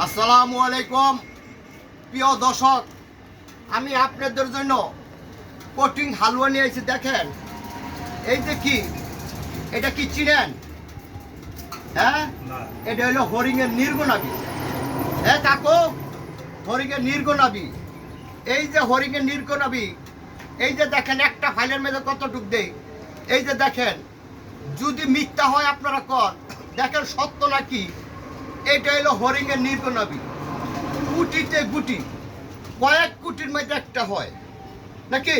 আসসালামু আলাইকুম। প্রিয় দর্শক আমি আপনাদের জন্য কঠিন হালুয়া নিয়ে এসেছি দেখেন। এই যে কি? এটা কি চিনেন? হ্যাঁ? এটা হলো হরিণের নির্গনাবি। হ্যাঁ কাকু? হরিণের নির্গনাবি। এই যে হরিণের নির্গনাবি এই যে দেখেন একটা ফাইলের মধ্যে কতটুক দেই? এই যে দেখেন যদি মিথ্যা হয় আপনারা কর। দেখেন সত্য নাকি? এটা হলো হরিণের নির্গনাবি। কুটিতে গুটি কয়েক কুটির মধ্যে একটা হয়। নাকি?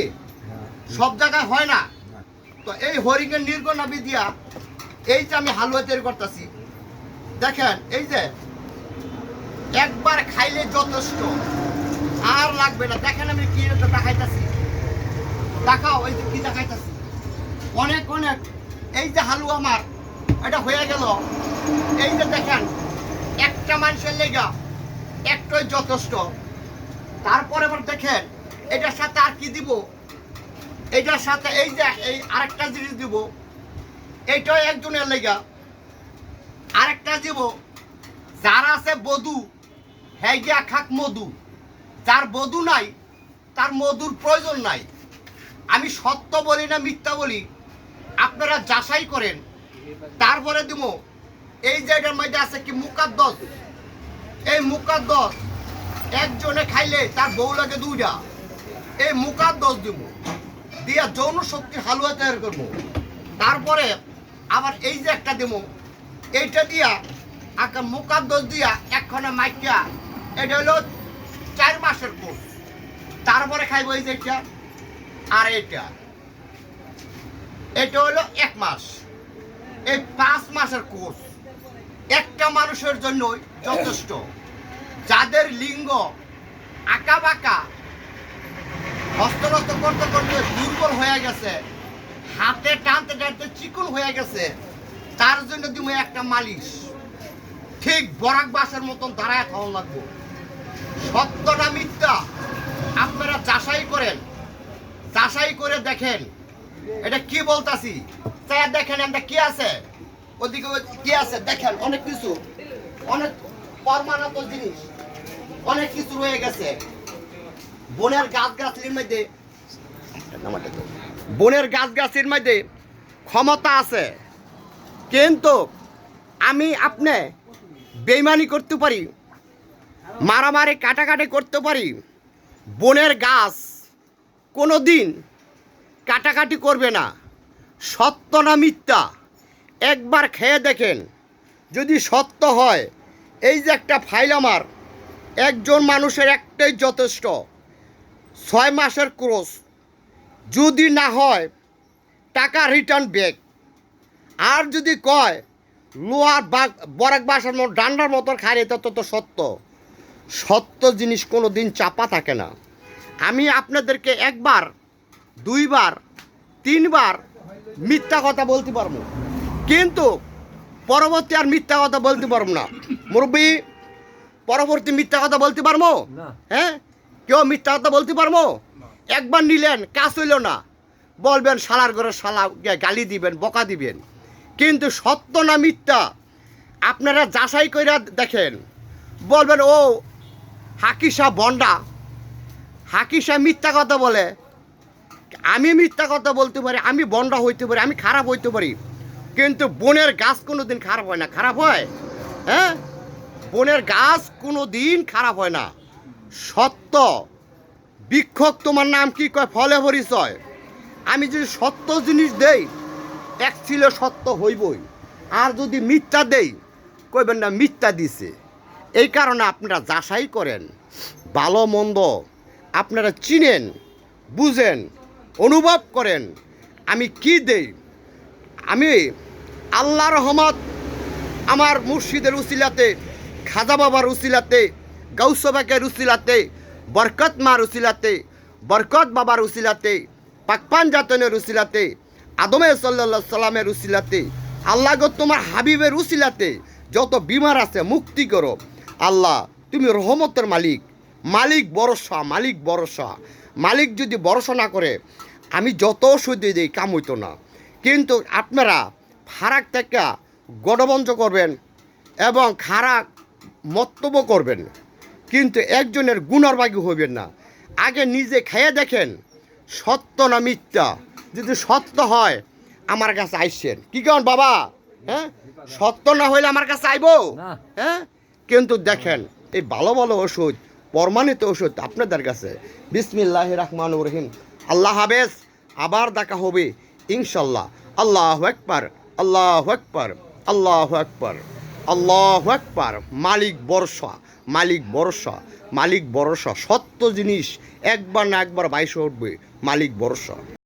সব জায়গায় হয় না? তো এই হরিণের নির্গনাবি দিয়া এই যে আমি হালুয়া তৈরি করতেছি দেখেন এই যে একবার খাইলে যথেষ্ট আর লাগবে না। দেখেন আমি কি একটা দেখাইতেছি। দেখাও এই যে কি দেখাইতেছি? অনেক অনেক। এই যে হালুয়া আমার এটা হয়ে গেল। এই যে দেখেন একটা মানুষের লেগা, একটাই যথেষ্ট। তারপরে আবার দেখেন, এটার সাথে আর কি দিব? এটার সাথে এই যে, এই আরেকটা জিনিস দিব। এইটাও একজনের লেগা। আরেকটা দিব। যার আছে বধু হ্যাঁ খাক মধু। যার বধু নাই, তার মধুর প্রয়োজন নাই। আমি সত্য বলি না মিথ্যা বলি? আপনারা যাচাই করেন। তারপরে দিব এই জায়গার মধ্যে আছে কি মুকাদ্দস? এই মুকাদ্দস একজনে খাইলে তার বউ লাগে দুইটা। এই মুকাদ্দস দিব, দিয়া যৌন শক্তি হালুয়া তৈরি করব। তারপরে আবার এই যে একটা দেবো, এইটা দিয়া আঁকা মুকাদ্দস দিয়া একখানে মাইকা, এটা হলো চার মাসের কোর্স তারপরে খাইবো এই যে এটা আর এটা এটা হলো এক মাস। এই পাঁচ মাসের কোর্স একটা মানুষের জন্যই যথেষ্ট। যাদের লিঙ্গ আঁকা বাঁকা হস্তরত করতে করতে দুর্বল হয়ে গেছে, হাতে টানতে টানতে চিকন হয়ে গেছে, তার জন্য তুমি একটা মালিশ। ঠিক বরাক বাসের মতন দাঁড়ায় খাওয়া লাগবো। সত্যটা মিথ্যা। আপনারা যাচাই করেন। যাচাই করে দেখেন। এটা কি বলতাছি? দেখেন এটা কি আছে? ওদিকে কি আছে? দেখেন, অনেক কিছু। অনেক পরমাণত জিনিস। অনেক কিছু রয়ে গেছে। বনের গাছ গাছলির মধ্যে বনের গাছ গাছের মধ্যে ক্ষমতা আছে। কিন্তু আমি আপনি বেইমানি করতে পারি, মারামারি কাটাকাটি করতে পারি, বনের গাছ কোনো দিন কাটাকাটি করবে না। সত্য না মিথ্যা? একবার খেয়ে দেখেন। যদি সত্য হয়, এই যে একটা ফাইল আমার, একজন মানুষের একটাই যথেষ্ট, ছয় মাসের ক্রোস যদি না হয়, টাকা রিটার্ন ব্যাক আর যদি কয়, লোহার বাগ, বরাক বাসার মতো, ডান্ডার মতন খায়, এটা তো তো সত্য। সত্য জিনিস কোনো দিন চাপা থাকে না। আমি আপনাদেরকে একবার, দুইবার, তিনবার মিথ্যা কথা বলতে পারব। কিন্তু পরবর্তী আর মিথ্যা কথা বলতে পারব না। মুরব্বী পরবর্তী মিথ্যা কথা বলতে পারব? হ্যাঁ? কেউ মিথ্যা কথা বলতে পারব? একবার নিলেন কাজ হইল না। বলবেন শালার ঘরে শালা গালি দিবেন বকা দিবেন। কিন্তু সত্য না মিথ্যা? আপনারা যাচাই করে দেখেন। বলবেন ও হাকিসা বন্ডা। হাকিসা মিথ্যা কথা বলে। আমি মিথ্যা কথা বলতে পারি আমি বন্ডা হইতে পারি আমি খারাপ হইতে পারি। কিন্তু বনের গাছ কোনো দিন খারাপ হয় না। খারাপ হয়? হ্যাঁ? বনের গাছ কোনো দিন খারাপ হয় না। সত্য। বিক্ষোভ তোমার নাম কি কয়? ফলে পরিচয়। আমি যদি সত্য জিনিস দেই, এক ছিল সত্য হইবই। আর যদি মিথ্যা দেই, কইবেন না, মিথ্যা দিছে। এই কারণে আপনারা যাচাই করেন। ভালো, মন্দ আপনারা চিনেন, বুঝেন, অনুভব করেন। আমি কি দেই? আমি আল্লাহ রহমত আমার মুর্শিদের উসিলাতে, খাজা বাবার উসিলাতে গৌসবাকের উসিলাতে, বরকত মার উসিলাতে, বরকত বাবার উসিলাতে পাকপান জাতনের উসিলাতে, আদমে সাল্লা সাল্লামের উসিলাতে, আল্লাহ গো তোমার হাবিবের উসিলাতে যত বিমার আছে মুক্তি করো। আল্লাহ, তুমি রহমতের মালিক। মালিক ভরসা মালিক ভরসা। মালিক যদি ভরসা না করে, আমি যত ওষুধ দিই কাম হইতো না। কিন্তু আপনারা ফারাক থেকে গণবঞ্চ করবেন এবং খারাক মন্তব্য করবেন। কিন্তু একজনের গুণার বাগি হইবেন না। আগে নিজে খেয়ে দেখেন সত্য না মিথ্যা? যদি সত্য হয় আমার কাছে আইসেন। কি কেমন বাবা? হ্যাঁ? সত্য না হইলে আমার কাছে আইবো। হ্যাঁ? কিন্তু দেখেন এই ভালো ভালো ওষুধ প্রমাণিত ওষুধ আপনাদের কাছে। বিসমিল্লাহ রহমান রহিম। আল্লাহ হাবেজ আবার দেখা হবে ইনশাল্লাহ। আল্লাহ একবার আল্লাহ একবার আল্লাহ একবার আল্লাহ একবার মালিক বর্ষা মালিক বর্ষা মালিক বর্ষা সত্য জিনিস একবার না একবার বাইশে উঠবে, মালিক বর্ষা